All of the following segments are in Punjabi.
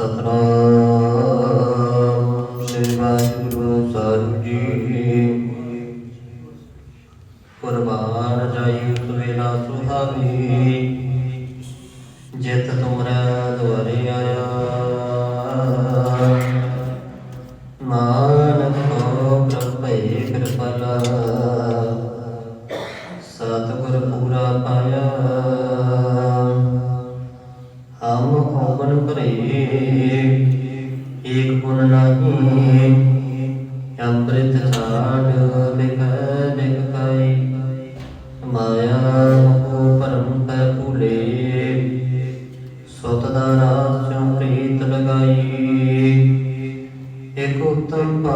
ਸਤਨਾਮ ਸ੍ਰੀ ਵਾਹਿਗੁਰੂ ਸਾਹਿਬ ਜੀ। ਕੁਰਬਾਨ ਜਾਈ ਸੁਵੇਲਾ ਸੁਹਾਵੀ। ਜਿਤ ਤੁਮਰਾ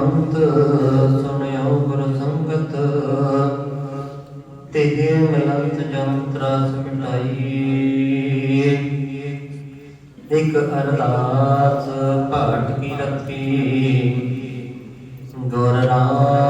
ਉਤਮ ਸੁਣਿਓ ਗੁਰ ਸੰਗਤ। ਤੇ ਮਿਲੰਤ ਜਮ ਤਰਾਸ ਮਿਟਾਈ, ਇਕ ਅਰਦਾਸ ਪਾਠ ਕੀ ਰਤੀ ਗੁਰ ਰਾਮਦਾਸ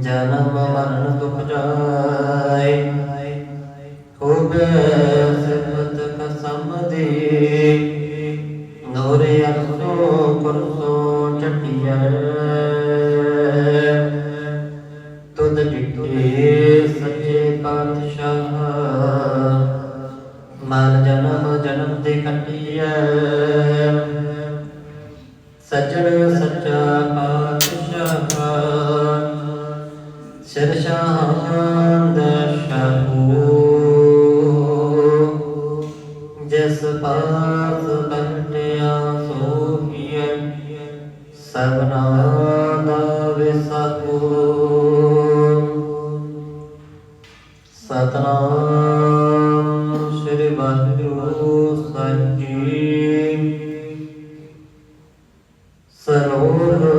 ਜਨਮ ਮਰਨ ਦੁਖ ਜਾਏ। ਜਿਸ ਪਾਸ ਬੰਟਿਆ ਸੋਹੀਐ ਸਭਨਾ ਦਾ ਵਿਸਾਹੂ ਸਤਨਾਮ ਸ੍ਰੀ ਵਾਹਿਗੁਰੂ ਸਾਹਿਬ ਜੀ। ਸਲੋਕ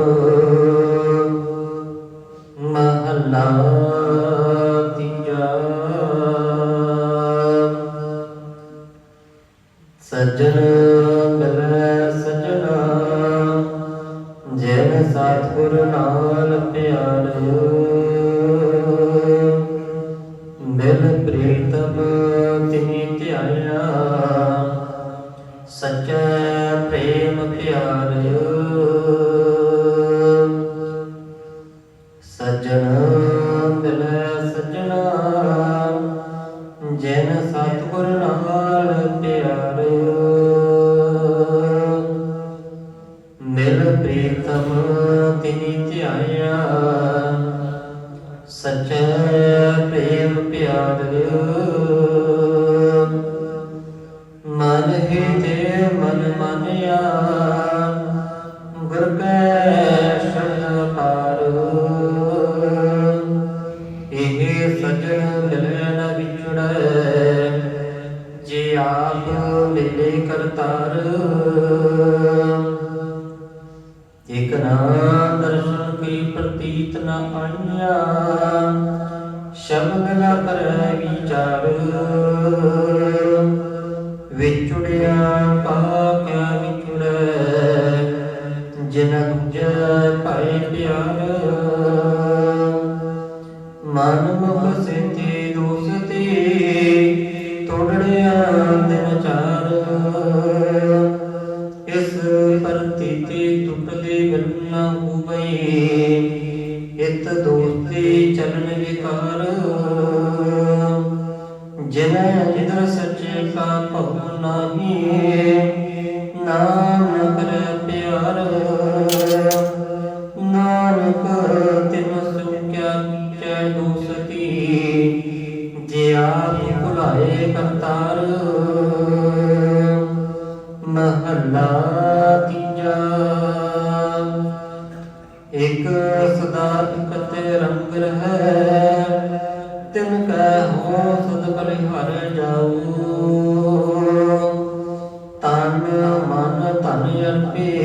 ਪਿਆਰ ਇਕ ਨਾ ਦਰਸ਼ਨ ਕੀ ਪ੍ਰਤੀਤ ਨ ਆਈਆ ਸ਼ਬਦ ਨ ਕਰੈ ਵਿਚਾਰ। ਵਿਛੁੜਿਆ ਪਾਕਿਆ ਵਿਛੁੜੈ। ਜਿਨ ਦੂਜੈ ਪਾਏ ਪਿਆਰ। ਮਨ ਮੁਖ ਇਤ ਦੋਸਤੀ ਚਰਨ ਵਿਕਾਰ। ਜਿਨ ਜਿਦਰ ਸੱਚੇ ਕਾ ਭਉ ਨਾਹੀ ਨਾਮ ਕਰ ਪਿਆਰ। ਨਾਨਕ ਤਿਨ ਸੁਖਿਆ ਚੈ ਦੋਸਤੀ, ਜੇ ਆਪ ਭੁਲਾਏ ਕਰਤਾਰ।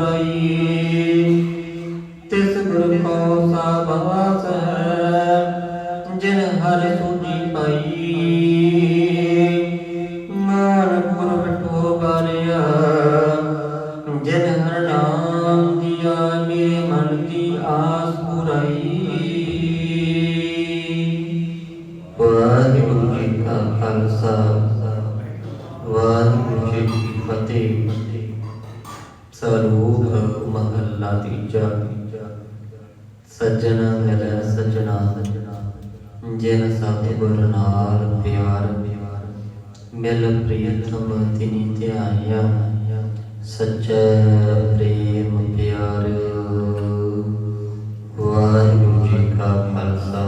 ਆਸ ਪੁਰਾਈ ਤਿਸ ਗੁਰ ਕੋ ਸਾਬਾਸ ਹੈ ਜਿਨ ਹਰਿ ਸੂਝੀ ਪਾਈ। ਨਾਨਕ ਗੁਰ ਬਿਠੋ ਬਾਰਿਆ ਜਿਨ ਹਰ ਨਾਮ ਦੀਆ ਮੇਰੇ ਮਨ ਦੀ ਆਸ ਪੁਰਾਈ। ਸੱਜਣ ਮਿਲੈ, ਸੱਜਣਾ ਜਿਨ ਸਤਿਗੁਰ ਨਾਲ ਪਿਆਰ। ਮਿਲ ਪ੍ਰੀਤਮ ਤਿਨੀ ਧਿਆਇਆ। ਸੱਚਾ ਪ੍ਰੇਮ ਪਿਆਰ। ਵਾਹਿਗੁਰੂ ਜੀ ਕਾ ਖਾਲਸਾ।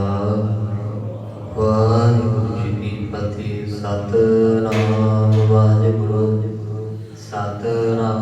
ਵਾਹਿਗੁਰੂ ਜੀ ਕੀ ਫਤਿਹ। ਸਤਨਾਮ ਵਾਹਿਗੁਰੂ। ਸਤਨਾਮ